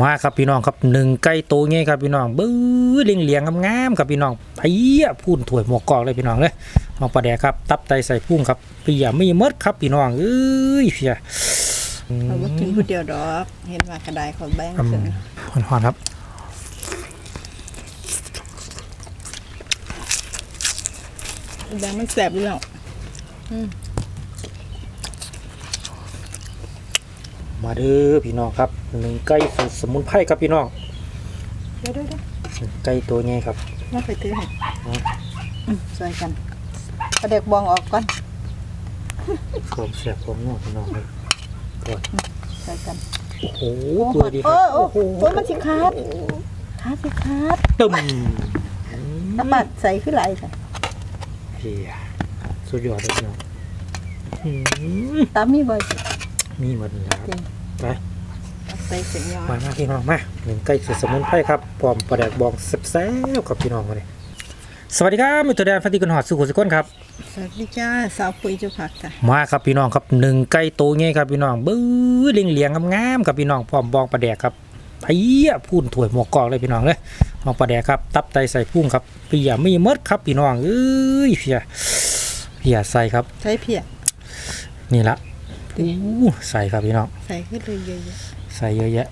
มาครับพี่น้องครับหนึ่งไก่โตเงี้ยครับพี่น้องบื้อเลี้ยงเลี้ยงๆงามๆครับพี่น้องไอ้เหี้ยพูนถวยหมวกกอกเลยพี่น้องเลยเอาปลาแดกครับตับไตใส่พุ่งครับเปียไม่มดครับพี่น้องเอ้ยเพียเขาบ่กินผู้เดียวดอกเห็นว่ากระไดเขาแบ่งอืขึ้นมหอนๆครับแบ่งมันแสบอยู่แล้วมาเด้อพี่น้องครับหนึ่งไก่สูตรสมุนไพรครับพี่น้องเดี๋ยวเดี๋ยวเดี๋ยวหนึ่งไก่โตเงี้ยครับ มาไปถือให้อืมอืมใส่กันเอาเด็กบองออกก่อนผมเสียบผมนวดพี่น้องเลยก่อนใส่กันโอ้โหโอ้ตัวดีคโอ้รับโอ้โอ้มันสิขาดขาดสิขาดตึมน้ำปัดใส่ขึ้นไหลค่ะเพียสุดยอดเลยพี่น้องอืมตามมีบ่อยสิ มีหมดเลยครับจริงไปเอาใส่เสียงยอมามาพี่น้องมาหนึ่งไก่สูตรสมุนไพรครับพร้อมปลาแดกบองแซ่บๆกับพี่น้องมาเลยสวัสดีครับมิตรแดนฟันติกันหอดสุขุสุขนครับสวัสดีจ้าสาวปุ๋ยเจุผักค่ะมาครับพี่น้องครับหนึ่งไก่โตเงี้ยครับพี่น้องบื้อเลี้ยงเลี้ยงๆงามๆครับพี่น้องพร้อมบองปลาแดกครับไอ้เหี้ยพูนถวยหมวกกอกเลยพี่น้องเลยเอาปลาแดกครับ ตับไตใส่พุ่งครับเปียไม่มดครับพี่น้องเอ้ยเพียเพียใส่ครับใส่เพียนี่ละ อู้ใส่ครับพี่น้องใส่ขึ้นเลยเยอะใส่เยอะแยะ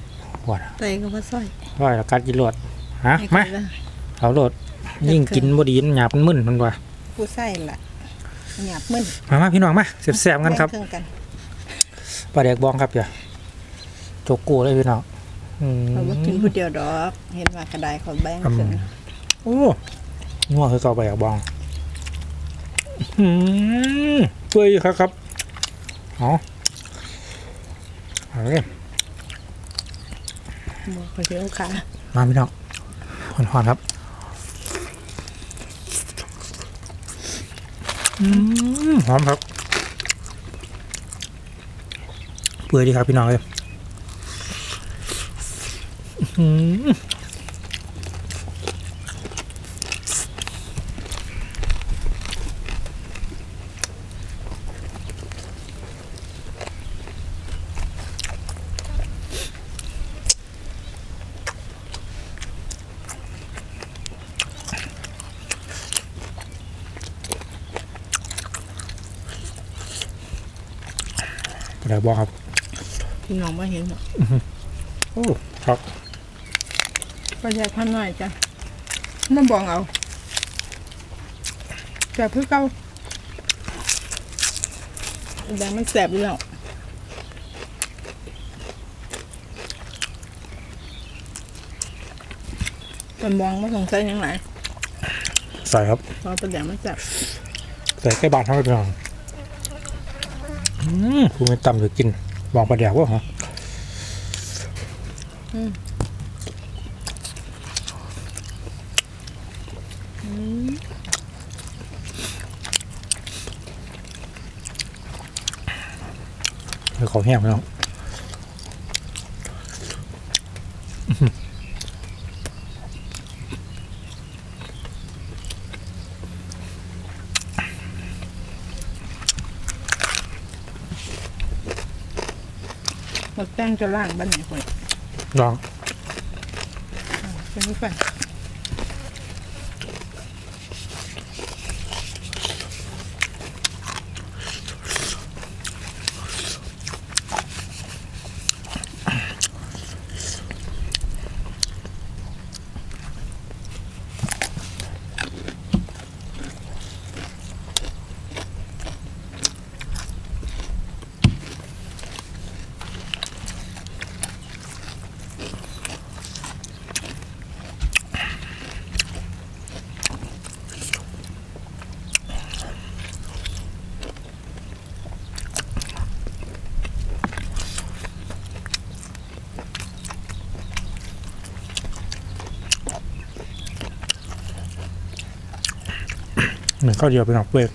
ว้าๆใส่ก็มาซอยว่าแล้วกัดกินโลดฮะให้มากันละเอาโลดยิ่งกินบ่ดีมันหยาบมันมึนมันว่าผู้ใส่ละหยาบมึนมามาพี่น้องมาแซ่บๆกันครับแงเครื่องกันปลาแดกบองครับอย่าโจกโก้เลยพี่น้องอืมเขาบ่กินผู้เดียวดอก เห็นว่ากระไดเขาแบ่งขึ้นโอ้นัวคือเกาปลาแดกบองอืมเปื่อยครับครับเอาเอา เลยบอกไปเที่ยวขามาพี่น้องหอนๆครับอืมหอมครับ เปื่อยดีครับพี่น้องเลย อื้อหือปลาแดกบองครับพี่น้องมาเห็นหรอกโอ้ครับประหยัดพันหน่อยจ้ะน้ำบองเอาแต่เพื่อเก้าแดงมันแสบอยู่แล้วเป็นบองมาสงสัยยังไงใส่ครับเพราะประแดงมันแสบใส่ใกล้บานทั้งพี่น้องอืม คุณไม่ตำหรือกินบองปลาแดกวะฮะเขาแห้งพี่น้วงอื้อหือ หมด แป้งจะล่างบ้านไหนคนลองเป็นไม่ไป หนึ่งข้าวเดียวเป็น้อกเปลือก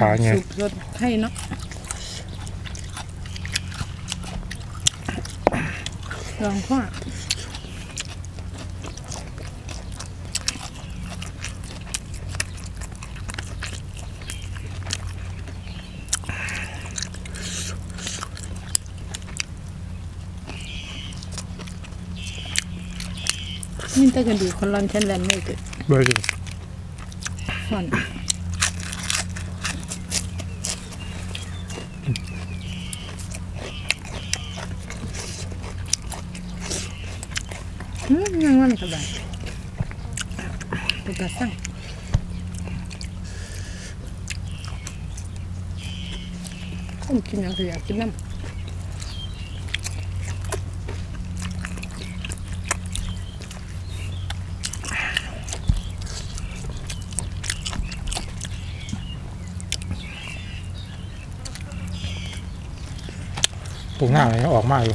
ขาไงสุกรสไทยเนาะลองข้อนี่ตะกันดูคนร้อนฉันแลนไม่เกิดเบอร์ดิห่อนอืมยังวันสบาย เป็นตาสั่งผมกินยังก็อยากกินน้ำตรงหน้าอะไรออกมาอยู่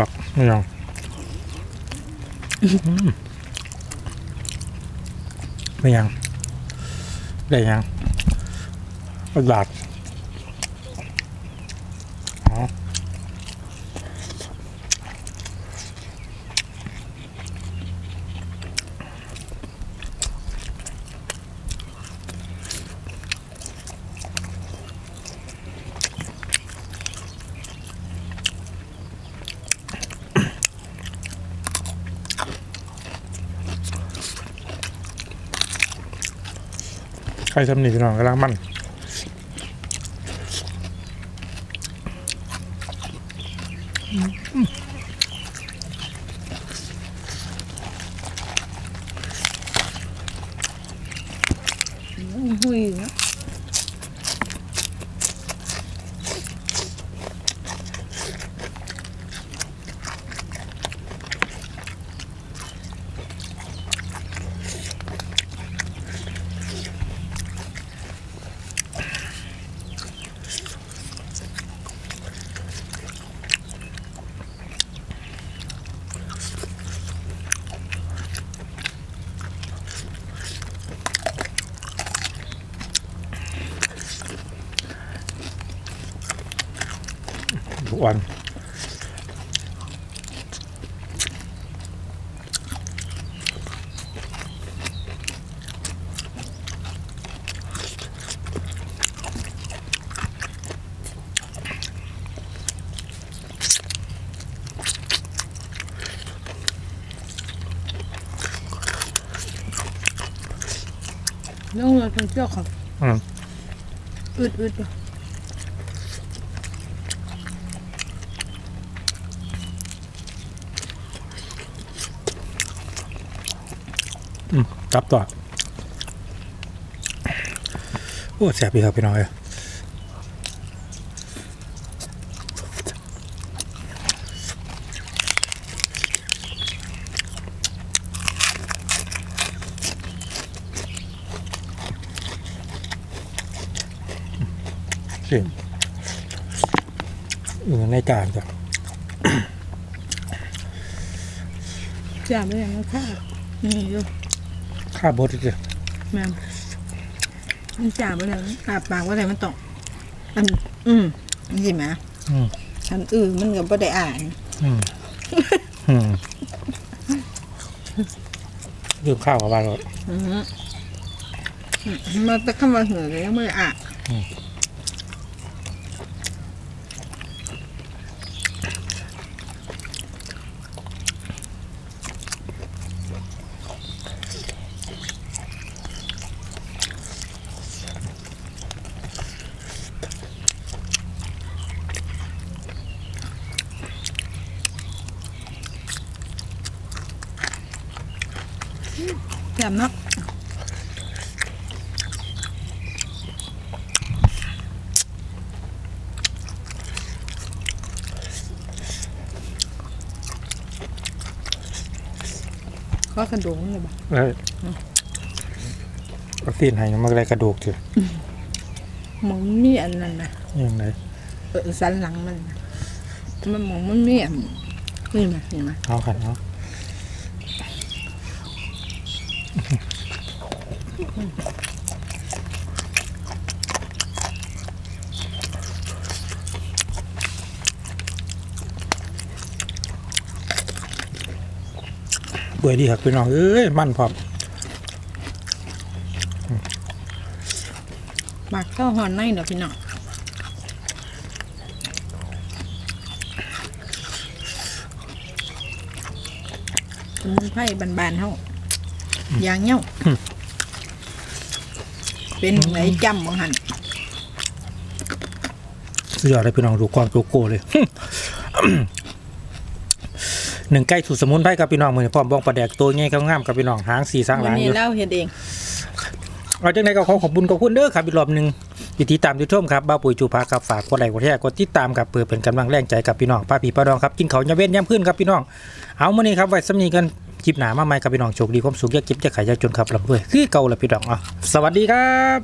ครับไม่ยอมไม่ยัง ได้ยังกระดาษ ใครทำหนีพี่น้องกำลังมัน องเลยเป็นเจ้าของอืมอึดอึดอยู่จับต่อ โอ้แสบพี่ครับพี่น้อย สิเออในจานจ้ะจ่าไม่ยังไม่ฆ่านี่อยู่ข้าบดจ้ะแม่มมันจ่าไปแล้วอาบปากว่าอะไรมันตกอัน อืมนี่สิแหมอืมอันอื่นมันก็บ่ได้อ่านอืมอืมลืมข้าวกับบ้านรถอือฮึอืมมาแต่คำว่าเหือเลยยังไม่ได้อ่า นแจ่มเนาะก็กระดูกมันเลยบ่เออวัคซีนให้มันอะไรกระดูกเถอะหมองมีอันนั้นนะยังไงเออสันหลังมันน่ะมันหมองมันมีอันนี่มานี่มาเอาขันเอา เบื่อดีครับพี่น้องเอ้ยมันพร้อมหมักข้าวหอนในเนาะพี่น้องสมุนไพรบานๆเฮาอ ย่างเงี้ยเป็นไหนจำบ่หันสุดยอดเลยพี่น้องดูความโกโก้เลยหนึ่งใกล้ถูกสมุนไพรกับพี่น้องมือนี้พร้อมบ้องปลาแดกตัวง่ายงามๆกับพี่น้องหางสีสร้างหวัลันงนี้อยู่เล่าเฮ็ดเองเอาจังไดก็ขอขอบคุณขอบคุณเด้อครับอีกรอบหนึ่งวิธีตามที่ชมครับบ้าปุ๋ยจูพาครับฝากกดไลค์กดแชร์กดติดตามครับเพื่อเป็นกำลังแรงใจกับพี่น้องป้าพี่ป้าดองครับกินเขาวอยาเว้นย้ำขึ้นครับพี่น้องเอามื้อนี้ครับไว้สำนีกัน คลิปหนามาใหม่ครับพี่น้องโชคดีความสุขอยากเก็บอยากขายอยากจนครับลำด้วย คือเก่าละพี่น้องอะสวัสดีครับ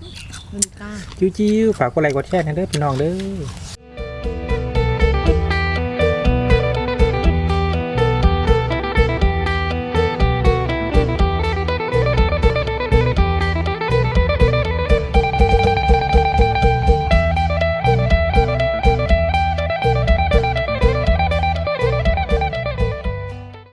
มันก้าจิ้วๆฝากกดไลค์กดแชร์ให้เด้อพี่น้องเด้อ